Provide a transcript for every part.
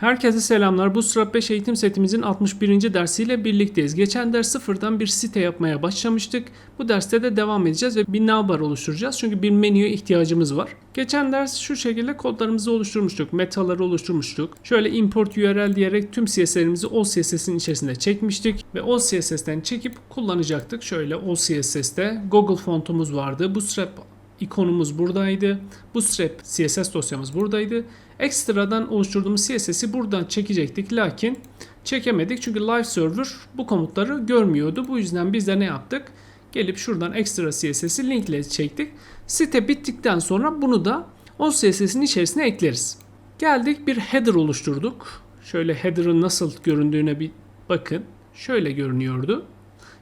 Herkese selamlar. Bu Strap 5 eğitim setimizin 61. dersiyle birlikteyiz. Geçen ders sıfırdan bir site yapmaya başlamıştık. Bu derste de devam edeceğiz ve bir navbar oluşturacağız. Çünkü bir menüye ihtiyacımız var. Geçen ders şu şekilde kodlarımızı oluşturmuştuk. Metaları oluşturmuştuk. Şöyle import URL diyerek tüm CSS'lerimizi o CSS'in içerisinde çekmiştik. Ve o CSS'ten çekip kullanacaktık. Şöyle o CSS'te Google fontumuz vardı. Bu Strap ikonumuz buradaydı. Bu strap CSS dosyamız buradaydı. Ekstradan oluşturduğumuz CSS'i buradan çekecektik. Lakin çekemedik çünkü live server bu komutları görmüyordu. Bu yüzden biz de ne yaptık? Gelip şuradan ekstra CSS'i linkle çektik. Site bittikten sonra bunu da o CSS'in içerisine ekleriz. Geldik bir header oluşturduk. Şöyle header'ın nasıl göründüğüne bir bakın. Şöyle görünüyordu.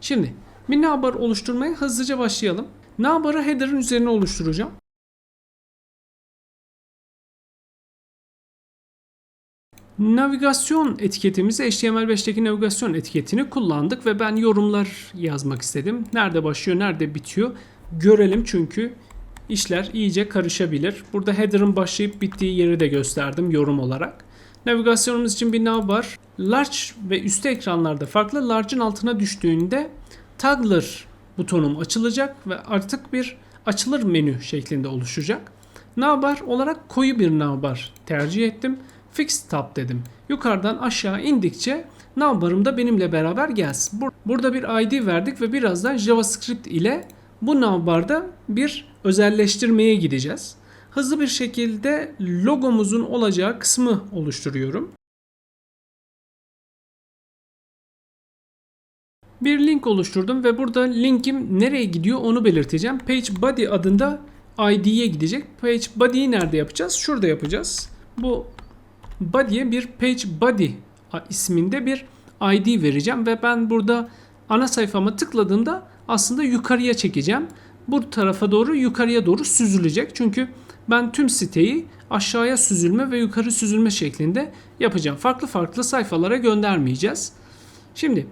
Şimdi bir navbar oluşturmaya hızlıca başlayalım. Navbar'ı header'ın üzerine oluşturacağım. Navigasyon etiketimizi HTML5'teki navigasyon etiketini kullandık ve ben yorumlar yazmak istedim. Nerede başlıyor, nerede bitiyor görelim çünkü işler iyice karışabilir. Burada header'ın başlayıp bittiği yeri de gösterdim yorum olarak. Navigasyonumuz için bir navbar. Large ve üstte ekranlarda farklı. Large'ın altına düştüğünde Toggler butonum açılacak ve artık bir açılır menü şeklinde oluşacak. Navbar olarak koyu bir navbar tercih ettim. Fix tab dedim. Yukarıdan aşağı indikçe navbarım da benimle beraber gelsin. Bur- Burada bir ID verdik ve birazdan JavaScript ile bu navbarda bir özelleştirmeye gideceğiz. Hızlı bir şekilde logomuzun olacağı kısmı oluşturuyorum. Bir link oluşturdum ve burada linkim nereye gidiyor onu belirteceğim. Page body adında ID'ye gidecek. Page body'yi nerede yapacağız? Şurada yapacağız. Bu body'ye bir page body isminde bir ID vereceğim ve ben burada ana sayfama tıkladığımda aslında yukarıya çekeceğim. Bu tarafa doğru yukarıya doğru süzülecek. Çünkü ben tüm siteyi aşağıya süzülme ve yukarı süzülme şeklinde yapacağım. Farklı farklı sayfalara göndermeyeceğiz. Şimdi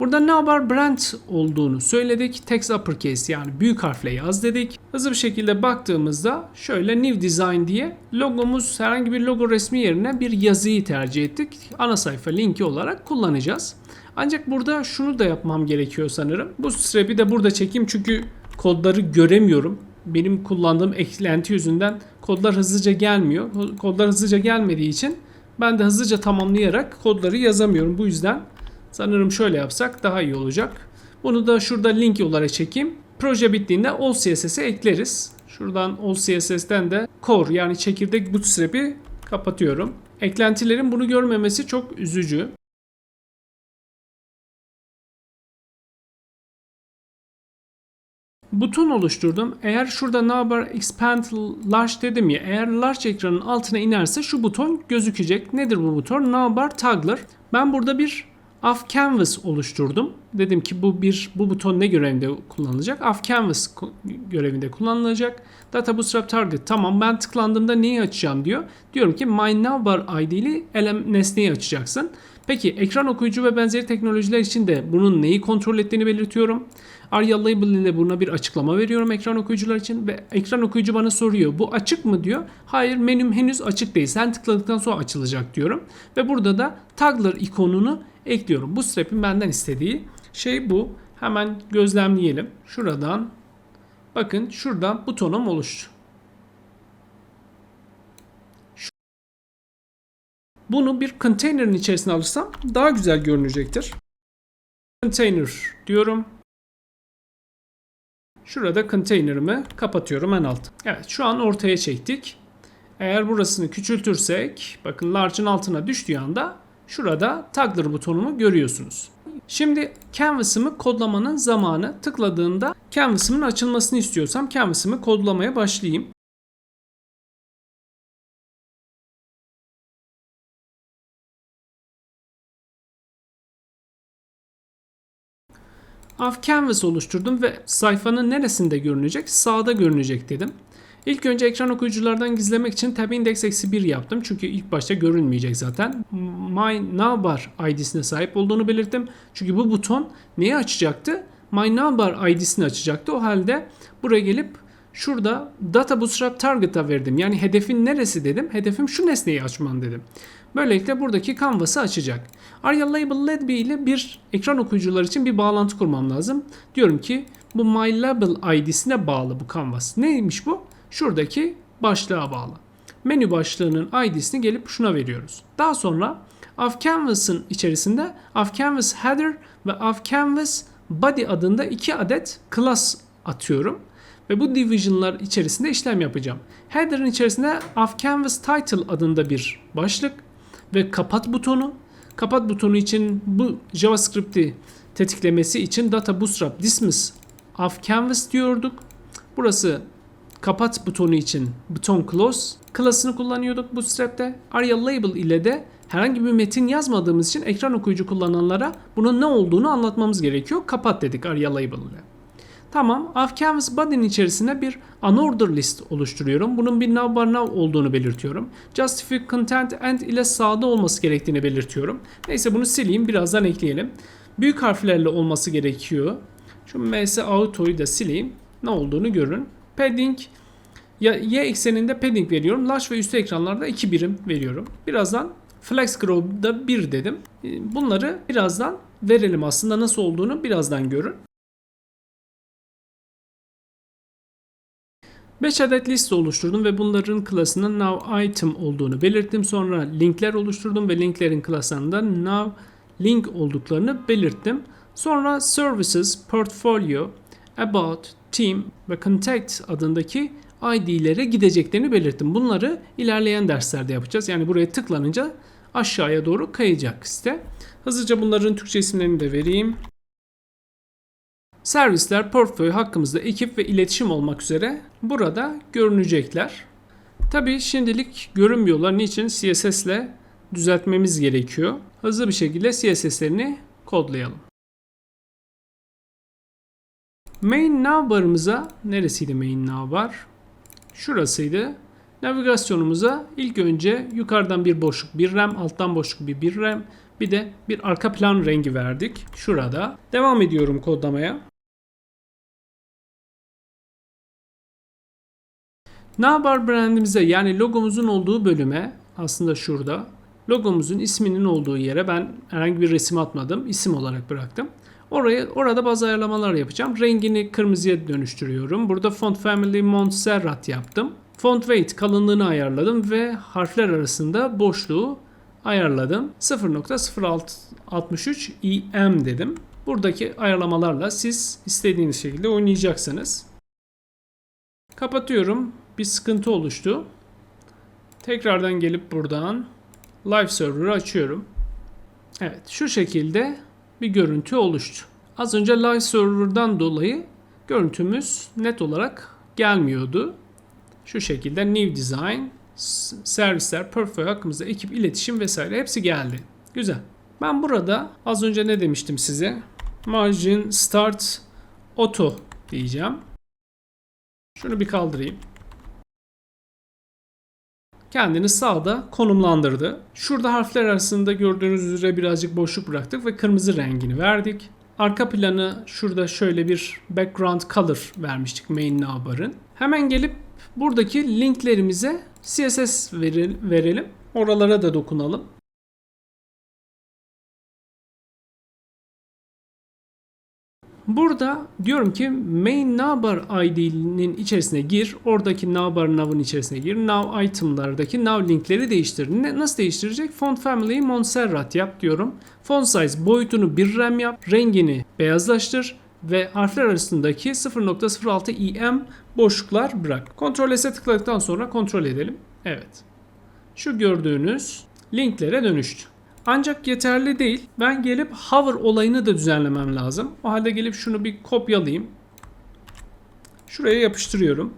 Burada ne haber brand olduğunu söyledik. Text uppercase yani büyük harfle yaz dedik. Hızlı bir şekilde baktığımızda şöyle new design diye logomuz herhangi bir logo resmi yerine bir yazıyı tercih ettik. Ana sayfa linki olarak kullanacağız. Ancak burada şunu da yapmam gerekiyor sanırım. Bu strap'i de burada çekeyim çünkü kodları göremiyorum. Benim kullandığım eklenti yüzünden kodlar hızlıca gelmiyor. Kodlar hızlıca gelmediği için ben de hızlıca tamamlayarak kodları yazamıyorum. Bu yüzden Sanırım şöyle yapsak daha iyi olacak. Bunu da şurada link olarak çekeyim. Proje bittiğinde All CSS'e ekleriz. Şuradan All CSS'ten de Core yani çekirdek bootstrap'i kapatıyorum. Eklentilerin bunu görmemesi çok üzücü. Buton oluşturdum. Eğer şurada ne haber expand large dedim ya. Eğer large ekranın altına inerse şu buton gözükecek. Nedir bu buton? Navbar toggler. Ben burada bir Off Canvas oluşturdum. Dedim ki bu bir bu buton ne görevinde kullanılacak? Off Canvas görevinde kullanılacak. Data Bootstrap Target. Tamam ben tıklandığımda neyi açacağım diyor. Diyorum ki My Navbar ID'li elem nesneyi açacaksın. Peki ekran okuyucu ve benzeri teknolojiler için de bunun neyi kontrol ettiğini belirtiyorum. Arya Label ile buna bir açıklama veriyorum ekran okuyucular için ve ekran okuyucu bana soruyor bu açık mı diyor. Hayır menüm henüz açık değil. Sen tıkladıktan sonra açılacak diyorum. Ve burada da Toggler ikonunu ekliyorum. Bu strap'in benden istediği şey bu. Hemen gözlemleyelim. Şuradan bakın şurada butonum oluştu. Bunu bir container'ın içerisine alırsam daha güzel görünecektir. Container diyorum. Şurada container'ımı kapatıyorum en alt. Evet şu an ortaya çektik. Eğer burasını küçültürsek bakın large'ın altına düştüğü anda şurada toggler butonumu görüyorsunuz. Şimdi canvas'ımı kodlamanın zamanı tıkladığında canvas'ımın açılmasını istiyorsam canvas'ımı kodlamaya başlayayım. Off Canvas oluşturdum ve sayfanın neresinde görünecek? Sağda görünecek dedim. İlk önce ekran okuyuculardan gizlemek için tab index eksi 1 yaptım. Çünkü ilk başta görünmeyecek zaten. My Navbar ID'sine sahip olduğunu belirttim. Çünkü bu buton neyi açacaktı? My Navbar ID'sini açacaktı. O halde buraya gelip şurada Data Bootstrap Target'a verdim. Yani hedefin neresi dedim. Hedefim şu nesneyi açman dedim. Böylelikle buradaki canvas'ı açacak. Arya Label LED ile bir ekran okuyucular için bir bağlantı kurmam lazım. Diyorum ki bu My Label ID'sine bağlı bu canvas. Neymiş bu? Şuradaki başlığa bağlı. Menü başlığının ID'sini gelip şuna veriyoruz. Daha sonra Of Canvas'ın içerisinde Of Canvas Header ve Of Canvas Body adında iki adet class atıyorum. Ve bu division'lar içerisinde işlem yapacağım. Header'ın içerisinde Of Canvas Title adında bir başlık ve kapat butonu. Kapat butonu için bu JavaScript'i tetiklemesi için data bootstrap dismiss of canvas diyorduk. Burası kapat butonu için buton close klasını kullanıyorduk bootstrap'te. Arya label ile de herhangi bir metin yazmadığımız için ekran okuyucu kullananlara bunun ne olduğunu anlatmamız gerekiyor. Kapat dedik Arya label ile. Tamam, of canvas body'nin içerisine bir unorder list oluşturuyorum. Bunun bir navbar nav olduğunu belirtiyorum. Justify content and ile sağda olması gerektiğini belirtiyorum. Neyse bunu sileyim, birazdan ekleyelim. Büyük harflerle olması gerekiyor. Şu ms auto'yu da sileyim. Ne olduğunu görün. Padding ya y ekseninde padding veriyorum. Large ve üstü ekranlarda 2 birim veriyorum. Birazdan flex grow'da 1 dedim. Bunları birazdan verelim aslında nasıl olduğunu birazdan görün. 5 adet liste oluşturdum ve bunların klasının now item olduğunu belirttim. Sonra linkler oluşturdum ve linklerin klasında now link olduklarını belirttim. Sonra services, portfolio, about, team ve contact adındaki ID'lere gideceklerini belirttim. Bunları ilerleyen derslerde yapacağız. Yani buraya tıklanınca aşağıya doğru kayacak site. Hızlıca bunların Türkçe isimlerini de vereyim. Servisler portföy hakkımızda ekip ve iletişim olmak üzere burada görünecekler. Tabi şimdilik görünmüyorlar. Niçin? CSS ile düzeltmemiz gerekiyor. Hızlı bir şekilde CSS'lerini kodlayalım. Main navbarımıza neresiydi main navbar? Şurasıydı. Navigasyonumuza ilk önce yukarıdan bir boşluk bir rem, alttan boşluk bir bir rem, bir de bir arka plan rengi verdik. Şurada. Devam ediyorum kodlamaya. Navbar brandimize yani logomuzun olduğu bölüme aslında şurada logomuzun isminin olduğu yere ben herhangi bir resim atmadım. isim olarak bıraktım. Oraya, orada bazı ayarlamalar yapacağım. Rengini kırmızıya dönüştürüyorum. Burada font family Montserrat yaptım. Font weight kalınlığını ayarladım ve harfler arasında boşluğu ayarladım. 0.0663 em dedim. Buradaki ayarlamalarla siz istediğiniz şekilde oynayacaksınız. Kapatıyorum. Bir sıkıntı oluştu. Tekrardan gelip buradan live server'ı açıyorum. Evet şu şekilde bir görüntü oluştu. Az önce live server'dan dolayı görüntümüz net olarak gelmiyordu. Şu şekilde new design, servisler, portföy hakkımızda ekip, iletişim vesaire hepsi geldi. Güzel. Ben burada az önce ne demiştim size? Margin start auto diyeceğim. Şunu bir kaldırayım. Kendini sağda konumlandırdı. Şurada harfler arasında gördüğünüz üzere birazcık boşluk bıraktık ve kırmızı rengini verdik. Arka planı şurada şöyle bir background color vermiştik main navbarın. Hemen gelip buradaki linklerimize CSS verelim. Oralara da dokunalım. Burada diyorum ki main navbar id'nin içerisine gir. Oradaki navbar nav'ın içerisine gir. Nav item'lardaki nav linkleri değiştir. Ne, nasıl değiştirecek? Font family'yi Montserrat yap diyorum. Font size boyutunu bir rem yap. Rengini beyazlaştır ve harfler arasındaki 0.06 em boşluklar bırak. Ctrl S'e tıkladıktan sonra kontrol edelim. Evet. Şu gördüğünüz linklere dönüştü. Ancak yeterli değil. Ben gelip hover olayını da düzenlemem lazım. O halde gelip şunu bir kopyalayayım. Şuraya yapıştırıyorum.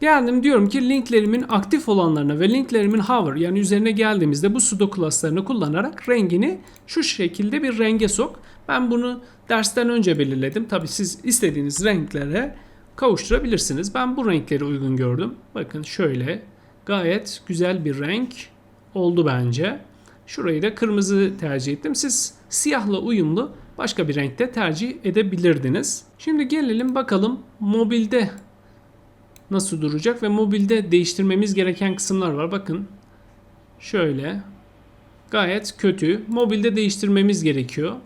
Geldim diyorum ki linklerimin aktif olanlarına ve linklerimin hover yani üzerine geldiğimizde bu sudo klaslarını kullanarak rengini şu şekilde bir renge sok. Ben bunu dersten önce belirledim. Tabi siz istediğiniz renklere kavuşturabilirsiniz. Ben bu renkleri uygun gördüm. Bakın şöyle gayet güzel bir renk oldu bence. Şurayı da kırmızı tercih ettim. Siz siyahla uyumlu başka bir renkte tercih edebilirdiniz. Şimdi gelelim bakalım mobilde nasıl duracak ve mobilde değiştirmemiz gereken kısımlar var. Bakın Şöyle. Gayet kötü. Mobilde değiştirmemiz gerekiyor.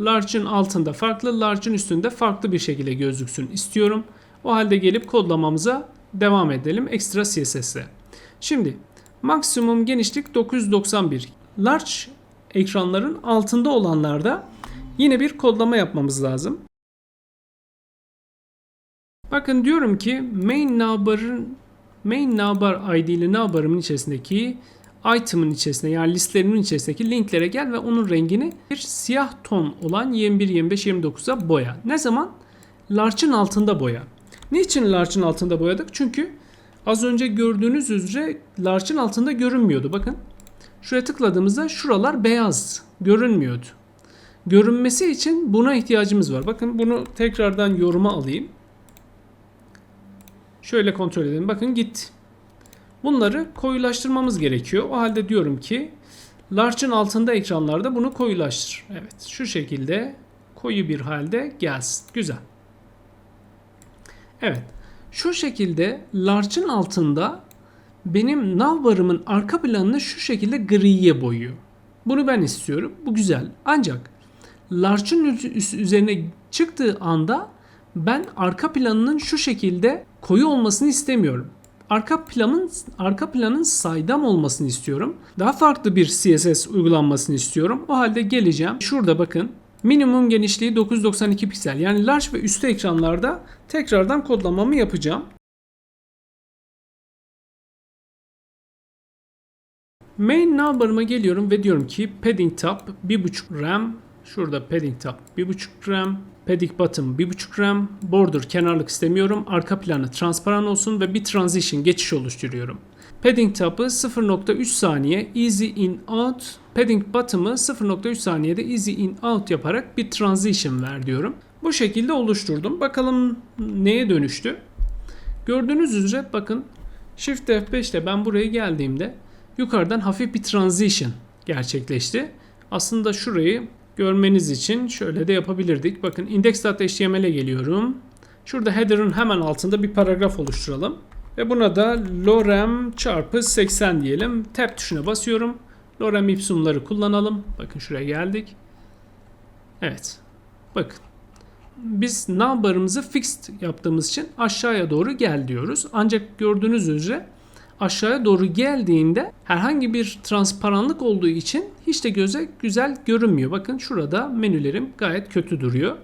Large'ın altında farklı, large'ın üstünde farklı bir şekilde gözüksün istiyorum. O halde gelip kodlamamıza devam edelim ekstra CSS'le. Şimdi maksimum genişlik 991. Large ekranların altında olanlarda yine bir kodlama yapmamız lazım. Bakın diyorum ki main navbarın main navbar id'li navbarımın içerisindeki item'ın içerisinde yani listelerimin içerisindeki linklere gel ve onun rengini bir siyah ton olan 21, 25, 29'a boya. Ne zaman? Large'ın altında boya. Niçin large'ın altında boyadık? Çünkü az önce gördüğünüz üzere large'ın altında görünmüyordu. Bakın. Şuraya tıkladığımızda şuralar beyaz. Görünmüyordu. Görünmesi için buna ihtiyacımız var. Bakın bunu tekrardan yoruma alayım. Şöyle kontrol edelim. Bakın gitti. Bunları koyulaştırmamız gerekiyor. O halde diyorum ki large'ın altında ekranlarda bunu koyulaştır. Evet şu şekilde koyu bir halde gelsin. Güzel. Evet. Şu şekilde large'ın altında benim navbarımın arka planını şu şekilde griye boyuyor. Bunu ben istiyorum. Bu güzel. Ancak large'ın üzerine çıktığı anda ben arka planının şu şekilde koyu olmasını istemiyorum. Arka planın arka planın saydam olmasını istiyorum. Daha farklı bir CSS uygulanmasını istiyorum. O halde geleceğim. Şurada bakın. Minimum genişliği 992 piksel. Yani large ve üstü ekranlarda tekrardan kodlamamı yapacağım. Main navbarıma geliyorum ve diyorum ki padding top 1.5 RAM. Şurada padding top 1.5 RAM. Padding bottom 1.5 RAM. Border kenarlık istemiyorum. Arka planı transparan olsun ve bir transition geçiş oluşturuyorum. Padding top'ı 0.3 saniye easy in out. Padding bottom'ı 0.3 saniyede easy in out yaparak bir transition ver diyorum. Bu şekilde oluşturdum. Bakalım neye dönüştü. Gördüğünüz üzere bakın Shift F5 ile ben buraya geldiğimde yukarıdan hafif bir transition gerçekleşti. Aslında şurayı görmeniz için şöyle de yapabilirdik. Bakın index.html'e geliyorum. Şurada header'ın hemen altında bir paragraf oluşturalım. Ve buna da lorem çarpı 80 diyelim. Tab tuşuna basıyorum. Lorem ipsumları kullanalım. Bakın şuraya geldik. Evet. Bakın. Biz navbarımızı fixed yaptığımız için aşağıya doğru gel diyoruz. Ancak gördüğünüz üzere aşağıya doğru geldiğinde herhangi bir transparanlık olduğu için hiç de göze güzel görünmüyor. Bakın şurada menülerim gayet kötü duruyor.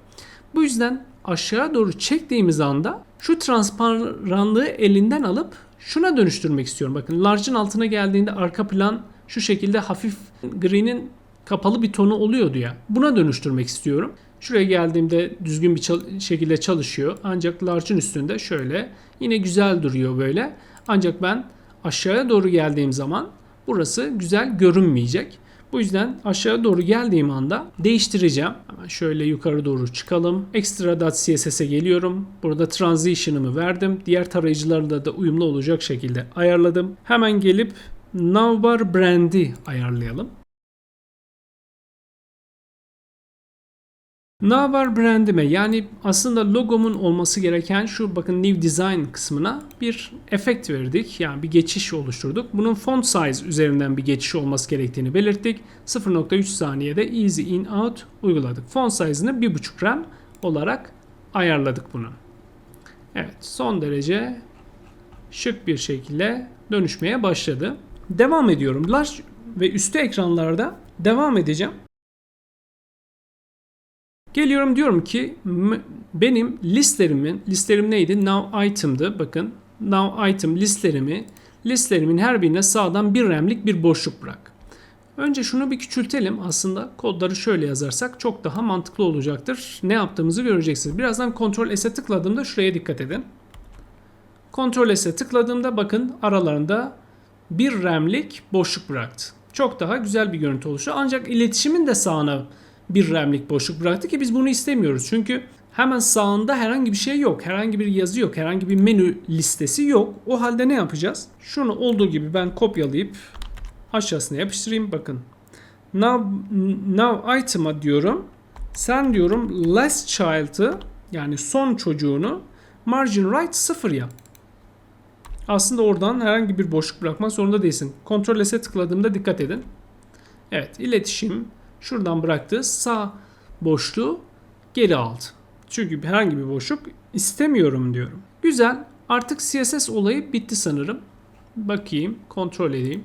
Bu yüzden aşağı doğru çektiğimiz anda şu transparanlığı elinden alıp şuna dönüştürmek istiyorum. Bakın large'ın altına geldiğinde arka plan şu şekilde hafif gri'nin kapalı bir tonu oluyordu ya. Buna dönüştürmek istiyorum. Şuraya geldiğimde düzgün bir çal- şekilde çalışıyor. Ancak large'ın üstünde şöyle yine güzel duruyor böyle. Ancak ben aşağıya doğru geldiğim zaman burası güzel görünmeyecek. Bu yüzden aşağı doğru geldiğim anda değiştireceğim. Hemen şöyle yukarı doğru çıkalım. Extra.css'e geliyorum. Burada transition'ımı verdim. Diğer tarayıcılarla da uyumlu olacak şekilde ayarladım. Hemen gelip navbar brand'i ayarlayalım. Navbar brandime yani aslında logomun olması gereken şu bakın new design kısmına bir efekt verdik. Yani bir geçiş oluşturduk. Bunun font size üzerinden bir geçiş olması gerektiğini belirttik. 0.3 saniyede easy in out uyguladık. Font size'ını 1.5 RAM olarak ayarladık bunu. Evet son derece şık bir şekilde dönüşmeye başladı. Devam ediyorum. Large ve üstü ekranlarda devam edeceğim. Geliyorum diyorum ki benim listelerimin, listerim neydi? Now item'dı. Bakın now item listlerimi, listelerimin her birine sağdan bir remlik bir boşluk bırak. Önce şunu bir küçültelim. Aslında kodları şöyle yazarsak çok daha mantıklı olacaktır. Ne yaptığımızı göreceksiniz. Birazdan Ctrl S'e tıkladığımda şuraya dikkat edin. Ctrl S'e tıkladığımda bakın aralarında bir remlik boşluk bıraktı. Çok daha güzel bir görüntü oluştu. Ancak iletişimin de sağına bir RAM'lik boşluk bıraktı ki biz bunu istemiyoruz. Çünkü hemen sağında herhangi bir şey yok. Herhangi bir yazı yok. Herhangi bir menü listesi yok. O halde ne yapacağız? Şunu olduğu gibi ben kopyalayıp aşağısına yapıştırayım. Bakın. Now, now item'a diyorum. Sen diyorum last child'ı yani son çocuğunu margin right 0 yap. Aslında oradan herhangi bir boşluk bırakmak zorunda değilsin. Ctrl S'e tıkladığımda dikkat edin. Evet iletişim şuradan bıraktığı sağ boşluğu geri aldı. Çünkü herhangi bir boşluk istemiyorum diyorum. Güzel. Artık CSS olayı bitti sanırım. Bakayım, kontrol edeyim.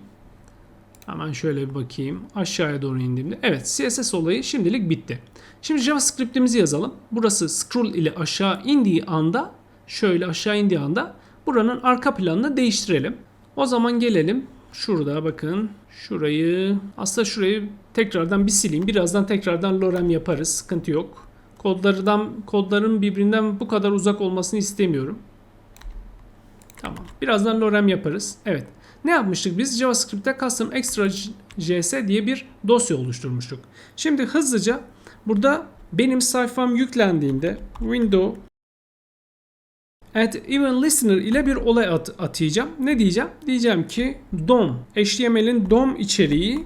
Hemen şöyle bir bakayım. Aşağıya doğru indiğimde. Evet, CSS olayı şimdilik bitti. Şimdi JavaScript'imizi yazalım. Burası scroll ile aşağı indiği anda, şöyle aşağı indiği anda buranın arka planını değiştirelim. O zaman gelelim. Şurada bakın. Şurayı aslında şurayı tekrardan bir sileyim. Birazdan tekrardan lorem yaparız. Sıkıntı yok. Kodlardan kodların birbirinden bu kadar uzak olmasını istemiyorum. Tamam. Birazdan lorem yaparız. Evet. Ne yapmıştık biz? JavaScript'te custom extra js diye bir dosya oluşturmuştuk. Şimdi hızlıca burada benim sayfam yüklendiğinde window add event listener ile bir olay at atayacağım. Ne diyeceğim? Diyeceğim ki DOM, HTML'in DOM içeriği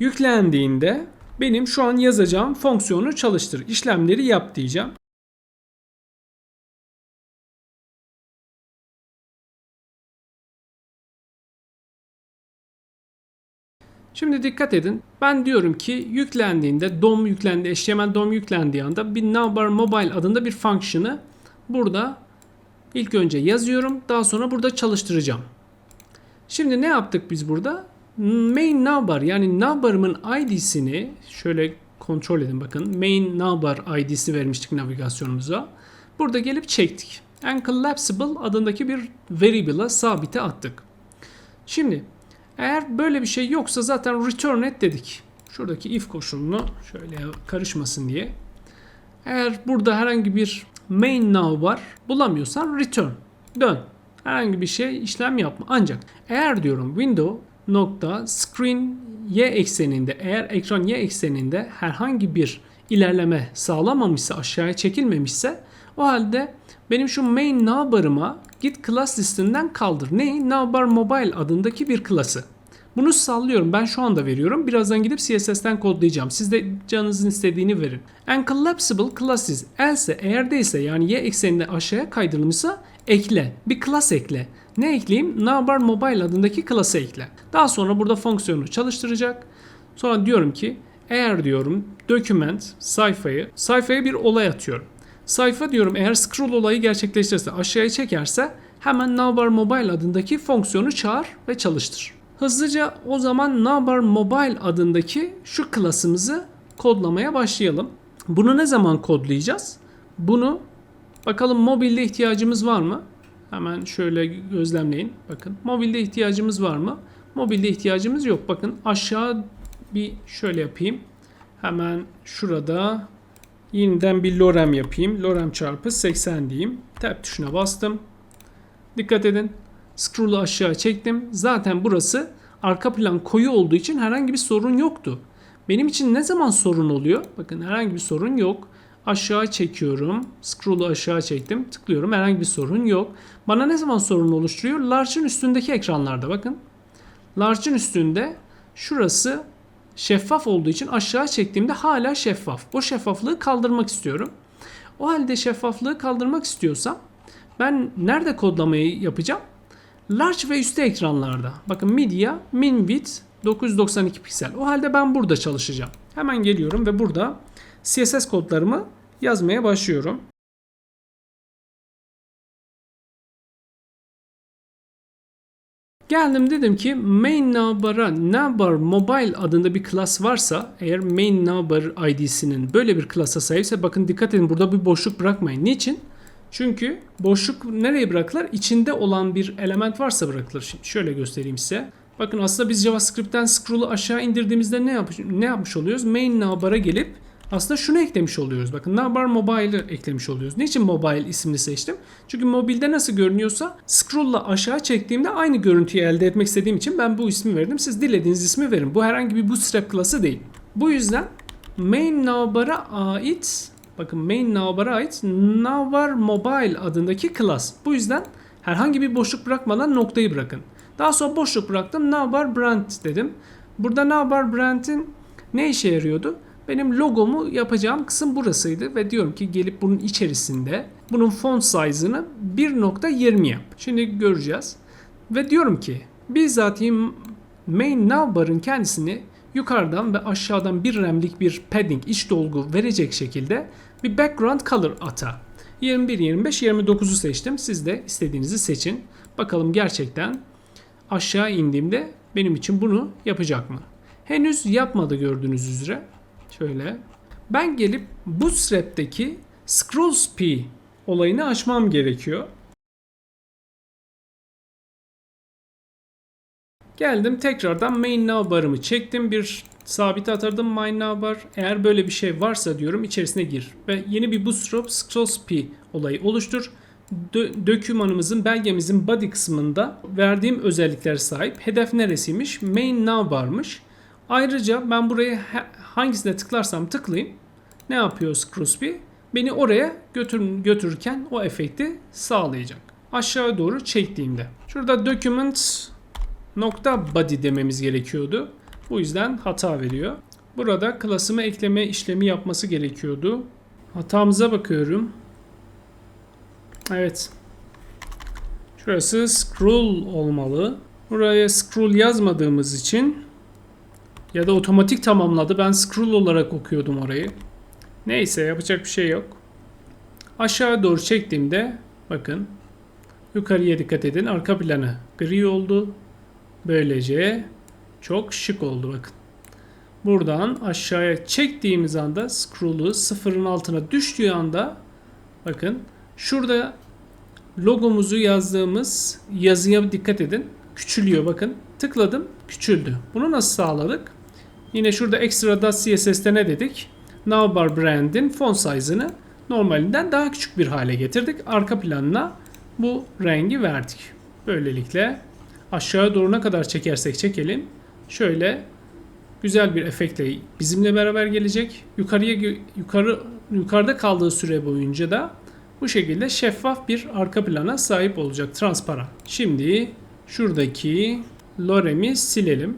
yüklendiğinde benim şu an yazacağım fonksiyonu çalıştır, işlemleri yap diyeceğim. Şimdi dikkat edin. Ben diyorum ki yüklendiğinde DOM yüklendi, HTML DOM yüklendiği anda bir navbar mobile adında bir function'ı burada ilk önce yazıyorum. Daha sonra burada çalıştıracağım. Şimdi ne yaptık biz burada? Main navbar yani navbarımın ID'sini şöyle kontrol edin bakın. Main navbar ID'si vermiştik navigasyonumuza. Burada gelip çektik. Uncollapsible adındaki bir variable'a sabite attık. Şimdi eğer böyle bir şey yoksa zaten return et dedik. Şuradaki if koşulunu şöyle karışmasın diye. Eğer burada herhangi bir main now var bulamıyorsan return. Dön. Herhangi bir şey işlem yapma. Ancak eğer diyorum window nokta screen y ekseninde eğer ekran y ekseninde herhangi bir ilerleme sağlamamışsa aşağıya çekilmemişse o halde benim şu main navbarıma git class listinden kaldır. Ne? Navbar mobile adındaki bir klası. Bunu sallıyorum. Ben şu anda veriyorum. Birazdan gidip CSS'ten kodlayacağım. Siz de canınızın istediğini verin. Uncollapsible classes else eğer değilse yani y ekseninde aşağıya kaydırılmışsa ekle. Bir class ekle. Ne ekleyeyim? Navbar mobile adındaki klası ekle. Daha sonra burada fonksiyonu çalıştıracak. Sonra diyorum ki eğer diyorum document sayfayı sayfaya bir olay atıyorum. Sayfa diyorum eğer scroll olayı gerçekleştirirse aşağıya çekerse hemen Navbar Mobile adındaki fonksiyonu çağır ve çalıştır. Hızlıca o zaman Navbar Mobile adındaki şu klasımızı kodlamaya başlayalım. Bunu ne zaman kodlayacağız? Bunu bakalım mobilde ihtiyacımız var mı? Hemen şöyle gözlemleyin. Bakın mobilde ihtiyacımız var mı? Mobilde ihtiyacımız yok. Bakın aşağı bir şöyle yapayım. Hemen şurada Yeniden bir lorem yapayım. Lorem çarpı 80 diyeyim. Tab tuşuna bastım. Dikkat edin. Scroll'u aşağı çektim. Zaten burası arka plan koyu olduğu için herhangi bir sorun yoktu. Benim için ne zaman sorun oluyor? Bakın herhangi bir sorun yok. Aşağı çekiyorum. Scroll'u aşağı çektim. Tıklıyorum. Herhangi bir sorun yok. Bana ne zaman sorun oluşturuyor? Large'ın üstündeki ekranlarda bakın. Large'ın üstünde şurası şeffaf olduğu için aşağı çektiğimde hala şeffaf. O şeffaflığı kaldırmak istiyorum. O halde şeffaflığı kaldırmak istiyorsam ben nerede kodlamayı yapacağım? Large ve üstte ekranlarda. Bakın media min width 992 piksel. O halde ben burada çalışacağım. Hemen geliyorum ve burada CSS kodlarımı yazmaya başlıyorum. Geldim dedim ki main navbar'a navbar mobile adında bir class varsa eğer main navbar id'sinin böyle bir class'a sahipse bakın dikkat edin burada bir boşluk bırakmayın. Niçin? Çünkü boşluk nereye bırakılır? İçinde olan bir element varsa bırakılır. Şimdi şöyle göstereyim size. Bakın aslında biz JavaScript'ten scroll'u aşağı indirdiğimizde ne, yapmış, ne yapmış oluyoruz? Main navbar'a gelip aslında şunu eklemiş oluyoruz. Bakın Navbar Mobile'ı eklemiş oluyoruz. Niçin Mobile ismini seçtim? Çünkü mobilde nasıl görünüyorsa scroll'la aşağı çektiğimde aynı görüntüyü elde etmek istediğim için ben bu ismi verdim. Siz dilediğiniz ismi verin. Bu herhangi bir bootstrap klası değil. Bu yüzden main navbar'a ait bakın main navbar'a ait navbar mobile adındaki class. Bu yüzden herhangi bir boşluk bırakmadan noktayı bırakın. Daha sonra boşluk bıraktım. Navbar brand dedim. Burada navbar brand'in ne işe yarıyordu? Benim logomu yapacağım kısım burasıydı ve diyorum ki gelip bunun içerisinde bunun font size'ını 1.20 yap. Şimdi göreceğiz. Ve diyorum ki bizatihi main navbarın kendisini yukarıdan ve aşağıdan bir remlik bir padding iç dolgu verecek şekilde bir background color ata. 21, 25, 29'u seçtim. Siz de istediğinizi seçin. Bakalım gerçekten aşağı indiğimde benim için bunu yapacak mı? Henüz yapmadı gördüğünüz üzere. Şöyle. Ben gelip Bootstrap'teki scroll speed olayını açmam gerekiyor. Geldim tekrardan main navbarımı çektim. Bir sabit atırdım main navbar. Eğer böyle bir şey varsa diyorum içerisine gir. Ve yeni bir bootstrap scroll speed olayı oluştur. Dö- dokümanımızın, belgemizin body kısmında verdiğim özelliklere sahip. Hedef neresiymiş? Main navbarmış. Ayrıca ben buraya ha- hangisine tıklarsam tıklayayım. Ne yapıyor Screwspy? Beni oraya götür, götürürken o efekti sağlayacak. Aşağı doğru çektiğimde. Şurada document body dememiz gerekiyordu. Bu yüzden hata veriyor. Burada klasıma ekleme işlemi yapması gerekiyordu. Hatamıza bakıyorum. Evet. Şurası scroll olmalı. Buraya scroll yazmadığımız için ya da otomatik tamamladı. Ben scroll olarak okuyordum orayı. Neyse yapacak bir şey yok. Aşağı doğru çektiğimde bakın yukarıya dikkat edin. Arka planı gri oldu. Böylece çok şık oldu bakın. Buradan aşağıya çektiğimiz anda scroll'u sıfırın altına düştüğü anda bakın şurada logomuzu yazdığımız yazıya dikkat edin. Küçülüyor bakın. Tıkladım küçüldü. Bunu nasıl sağladık? Yine şurada extra CSS'te ne dedik? Navbar brand'in font size'ını normalinden daha küçük bir hale getirdik. Arka planına bu rengi verdik. Böylelikle aşağı doğru ne kadar çekersek çekelim şöyle güzel bir efektle bizimle beraber gelecek. Yukarıya yukarı yukarıda kaldığı süre boyunca da bu şekilde şeffaf bir arka plana sahip olacak transparan. Şimdi şuradaki lorem'i silelim.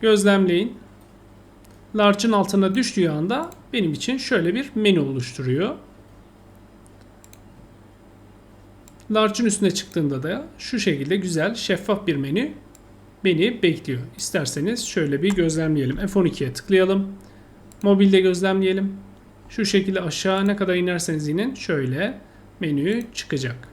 Gözlemleyin. Large'ın altına düştüğü anda benim için şöyle bir menü oluşturuyor. Large'ın üstüne çıktığında da şu şekilde güzel şeffaf bir menü beni bekliyor. İsterseniz şöyle bir gözlemleyelim. F12'ye tıklayalım. Mobilde gözlemleyelim. Şu şekilde aşağı ne kadar inerseniz inin şöyle menü çıkacak.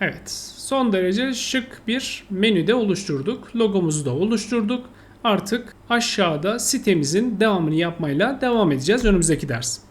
Evet son derece şık bir menüde oluşturduk. Logomuzu da oluşturduk. Artık aşağıda sitemizin devamını yapmayla devam edeceğiz önümüzdeki ders.